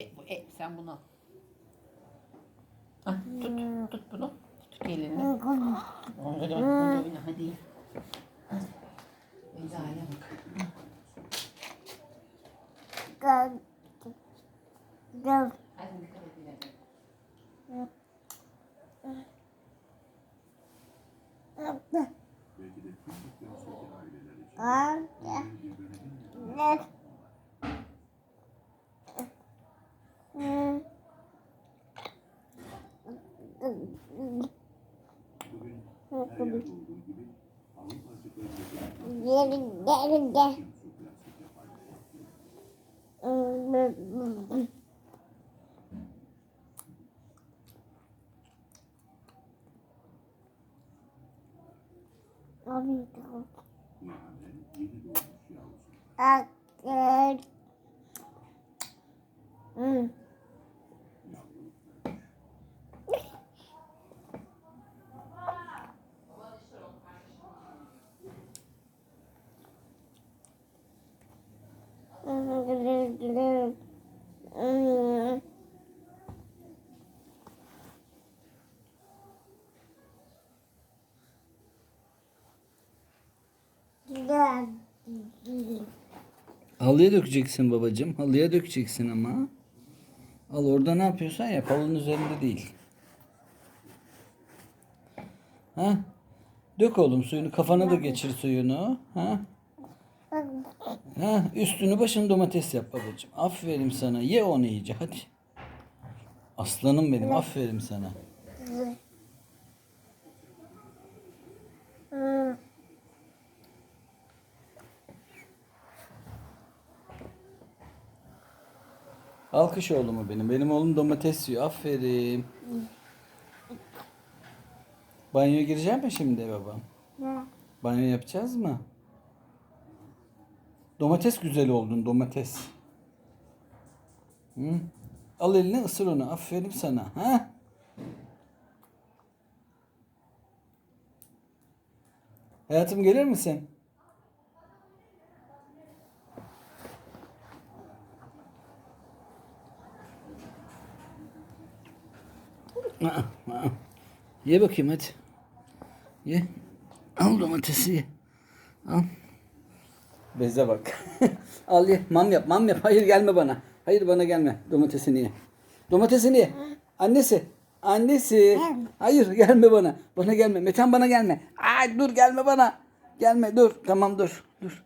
E, bu, e, sen bunu. al. Ah, tut, tut bunu. Tut elini. Hadi, hadi, hadi, hadi. Beyza'ya bak. Hadi dikkat et ileride. Belki de tüm dükkanızdaki aileler için bugün her yerde olduğu gibi Avrupa Halıya dökeceksin babacığım. Halıya dökeceksin ama. Al orada ne yapıyorsan yap. Halının üzerinde değil. Ha? Dök oğlum suyunu. Kafana da geçir suyunu. Ha? Ha? Üstünü başını domates yap babacığım. Aferin sana. Ye onu iyice hadi. Aslanım benim. Aferin sana. Alkış oğlumu benim. Benim oğlum domates yiyor. Aferin. Banyoya gireceğim mi şimdi babam? Banyo yapacağız mı? Domates güzel oldun domates. Hı? Al eline ısır onu. Aferin sana. Ha? Hayatım gelir misin? Aa, aa. Ye bakayım hadi. Ye. Al domatesi ye. Al. Beze bak. Al ye. Mam yap. Mam yap. Hayır gelme bana. Hayır bana gelme. Domatesini ye. Domatesini ye. Annesi. Annesi. Hayır gelme bana. Bana gelme. Metan bana gelme. Ay dur gelme bana. Gelme dur. Tamam dur. Dur.